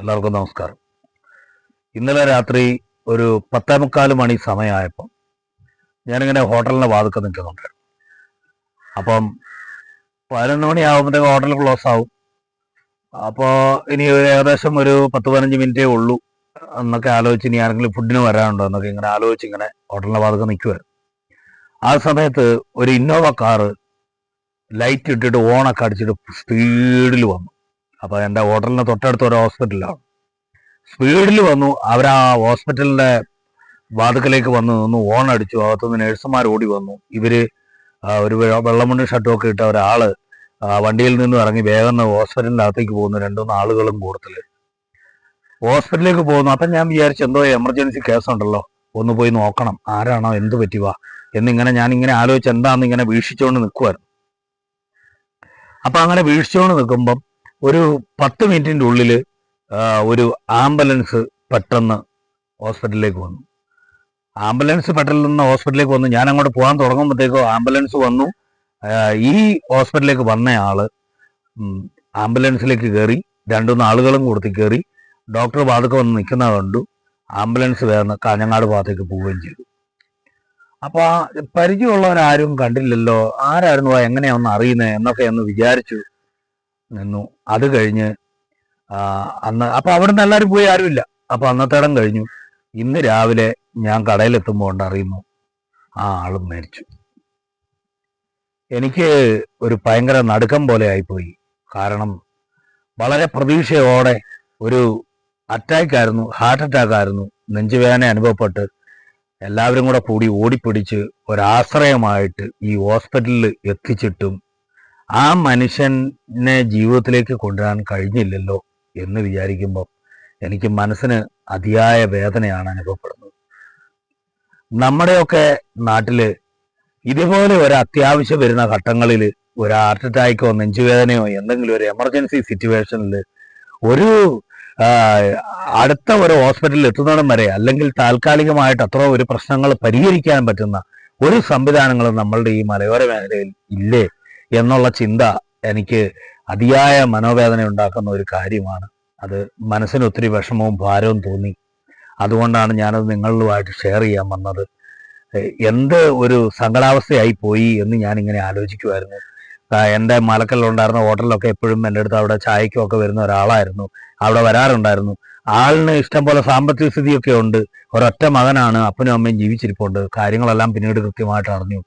എല്ലാവർക്കും നമസ്കാരം. ഇന്നലെ രാത്രി ഒരു പത്തേ മുക്കാൽ മണി സമയമായപ്പോൾ ഞാനിങ്ങനെ ഹോട്ടലിന്റെ വാതുക്കെ നിൽക്കുന്നുണ്ടായിരുന്നു. അപ്പം പതിനൊന്ന് മണിയാകുമ്പോഴത്തേക്ക് ഹോട്ടൽ ക്ലോസ് ആവും. അപ്പോൾ ഇനി ഏകദേശം ഒരു പത്ത് പതിനഞ്ച് മിനിറ്റേ ഉള്ളൂ എന്നൊക്കെ ആലോചിച്ച് ഇനി ആരെങ്കിലും ഫുഡിന് വരാനുണ്ടോ എന്നൊക്കെ ഇങ്ങനെ ആലോചിച്ച് ഇങ്ങനെ ഹോട്ടലിന്റെ വാതുക്കെ നിൽക്കുമായിരുന്നു ആ സമയത്ത് ഒരു ഇന്നോവ കാറ് ലൈറ്റ് ഇട്ടിട്ട് ഓണൊക്കെ അടിച്ചിട്ട് സ്പീഡിൽ വന്നു. അപ്പൊ എന്റെ ഹോട്ടലിന് തൊട്ടടുത്ത ഒരു ഹോസ്പിറ്റലാണ് സ്പീഡിൽ വന്നു. അവരാ ഹോസ്പിറ്റലിന്റെ വാതുക്കലേക്ക് വന്ന് നിന്ന് ഓൺ അടിച്ചു. അകത്തുനിന്ന് നഴ്സുമാർ ഓടി വന്നു. ഇവർ ഒരു വെള്ളമുണ്ട് ഷർട്ടും ഒക്കെ ഇട്ട ഒരാൾ വണ്ടിയിൽ നിന്നും ഇറങ്ങി വേഗം ഹോസ്പിറ്റലിന്റെ അകത്തേക്ക് പോകുന്നു. രണ്ടുമൂന്ന് ആളുകളും കൂടുതൽ ഹോസ്പിറ്റലിലേക്ക് പോകുന്നു. അപ്പം ഞാൻ വിചാരിച്ചു എന്തോ എമർജൻസി കേസ് ഉണ്ടല്ലോ ഒന്ന് പോയി നോക്കണം. ആരാണോ എന്ത് പറ്റിവാ എന്നിങ്ങനെ ഞാൻ ഇങ്ങനെ ആലോചിച്ച് എന്താന്ന് ഇങ്ങനെ വീക്ഷിച്ചുകൊണ്ട് നിൽക്കുമായിരുന്നു അപ്പൊ അങ്ങനെ വീക്ഷിച്ചുകൊണ്ട് നിൽക്കുമ്പം ഒരു പത്ത് മിനിറ്റിന്റെ ഉള്ളിൽ ഒരു ആംബുലൻസ് പെട്ടെന്ന് ഹോസ്പിറ്റലിലേക്ക് വന്നു. ആംബുലൻസ് പെട്ടെന്ന് നിന്ന് ഹോസ്പിറ്റലിലേക്ക് വന്നു. ഞാൻ അങ്ങോട്ട് പോകാൻ തുടങ്ങുമ്പോഴത്തേക്കോ ആംബുലൻസ് വന്നു. ഈ ഹോസ്പിറ്റലിലേക്ക് വന്ന ആൾ ആംബുലൻസിലേക്ക് കയറി രണ്ടുമൂന്ന് ആളുകളും കൊടുത്തി കയറി ഡോക്ടർ വാതൊക്കെ വന്ന് നിൽക്കുന്ന കണ്ടു. ആംബുലൻസ് വേർന്ന് കാഞ്ഞങ്ങാട് ഭാഗത്തേക്ക് പോവുകയും ചെയ്തു. അപ്പൊ ആ പരിചയമുള്ളവരാരും കണ്ടില്ലല്ലോ. ആരായിരുന്നു? എങ്ങനെയാണെന്ന് അറിയുന്നത് എന്നൊക്കെ ഒന്ന് വിചാരിച്ചു. നിന്നു. അത് കഴിഞ്ഞ് അന്ന് അപ്പൊ അവിടെ നിന്ന് എല്ലാവരും പോയി ആരുമില്ല. അപ്പൊ അന്നത്തേടം കഴിഞ്ഞു. ഇന്ന് രാവിലെ ഞാൻ കടയിലെത്തുമ്പോൾ ഉണ്ടറിയുന്നു ആ ആളും മരിച്ചു. എനിക്ക് ഒരു ഭയങ്കര നടുക്കം പോലെ ആയിപ്പോയി. കാരണം വളരെ പ്രതീക്ഷയോടെ ഒരു അറ്റാക്ക് ആയിരുന്നു ഹാർട്ട് അറ്റാക്ക് ആയിരുന്നു. നെഞ്ചുവേദന അനുഭവപ്പെട്ട് എല്ലാവരും കൂടെ കൂടി ഓടിപ്പിടിച്ച് ഒരാശ്രയമായിട്ട് ഈ ഹോസ്പിറ്റലിൽ എത്തിച്ചിട്ടും ആ മനുഷ്യനെ ജീവിതത്തിലേക്ക് കൊണ്ടുവരാൻ കഴിഞ്ഞില്ലല്ലോ എന്ന് വിചാരിക്കുമ്പോൾ എനിക്ക് മനസ്സിന് അതിയായ വേദനയാണ് അനുഭവപ്പെടുന്നത്. നമ്മുടെയൊക്കെ നാട്ടിൽ ഇതുപോലെ ഒരു അത്യാവശ്യം വരുന്ന ഘട്ടങ്ങളിൽ ഒരു ഹാർട്ട് അറ്റാക്കോ നെഞ്ചുവേദനയോ എന്തെങ്കിലും ഒരു എമർജൻസി സിറ്റുവേഷനിൽ ഒരു അടുത്ത ഒരു ഹോസ്പിറ്റലിൽ എത്തുന്നിടം വരെ അല്ലെങ്കിൽ താൽക്കാലികമായിട്ട് അത്ര ഒരു പ്രശ്നങ്ങൾ പരിഹരിക്കാൻ പറ്റുന്ന ഒരു സംവിധാനങ്ങളും നമ്മളുടെ ഈ മലയോര മേഖലയിൽ ഇല്ലേ? എന്നുള്ള ചിന്ത എനിക്ക് അതിയായ മനോവേദന ഉണ്ടാക്കുന്ന ഒരു കാര്യമാണ്. അത് മനസ്സിന് ഒത്തിരി വിഷമവും ഭാരവും തോന്നി. അതുകൊണ്ടാണ് ഞാനത് നിങ്ങളുമായിട്ട് ഷെയർ ചെയ്യാൻ വന്നത്. എന്ത് ഒരു സങ്കടാവസ്ഥയായി പോയി എന്ന് ഞാൻ ഇങ്ങനെ ആലോചിക്കുമായിരുന്നു എന്റെ മലക്കല്ലുണ്ടായിരുന്ന ഹോട്ടലിലൊക്കെ എപ്പോഴും എന്റെ അടുത്ത് അവിടെ ചായക്കും ഒക്കെ വരുന്ന ഒരാളായിരുന്നു. അവിടെ വരാറുണ്ടായിരുന്നു. ആളിന് ഇഷ്ടം പോലെ സാമ്പത്തിക സ്ഥിതിയൊക്കെ ഉണ്ട്. ഒരൊറ്റ മകനാണ് അപ്പനും അമ്മയും ജീവിച്ചിരിപ്പുണ്ട്. കാര്യങ്ങളെല്ലാം പിന്നീട് കൃത്യമായിട്ട് അറിഞ്ഞു.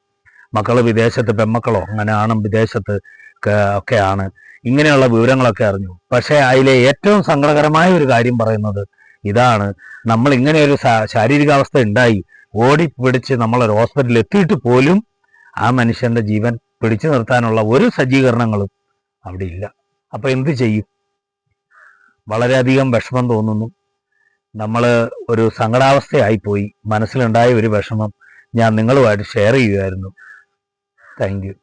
മക്കൾ വിദേശത്ത് പെമ്മക്കളോ അങ്ങനെ ആണ് വിദേശത്ത് ഒക്കെ- ഒക്കെയാണ്. ഇങ്ങനെയുള്ള വിവരങ്ങളൊക്കെ അറിഞ്ഞു. പക്ഷേ അതിലെ ഏറ്റവും സങ്കടകരമായ ഒരു കാര്യം പറയുന്നത് ഇതാണ്. നമ്മൾ ഇങ്ങനെ ഒരു ശാരീരികാവസ്ഥ ഉണ്ടായി ഓടി പിടിച്ച് നമ്മളൊരു ഹോസ്പിറ്റലിൽ എത്തിയിട്ട് പോലും ആ മനുഷ്യന്റെ ജീവൻ പിടിച്ചു നിർത്താനുള്ള ഒരു സജ്ജീകരണങ്ങളും അവിടെ ഇല്ല. അപ്പൊ എന്ത് ചെയ്യും? വളരെയധികം വിഷമം തോന്നുന്നു. നമ്മൾ ഒരു സങ്കടാവസ്ഥയായിപ്പോയി. മനസ്സിലുണ്ടായ ഒരു വിഷമം ഞാൻ നിങ്ങളുമായിട്ട് ഷെയർ ചെയ്യുമായിരുന്നു താങ്ക് യു.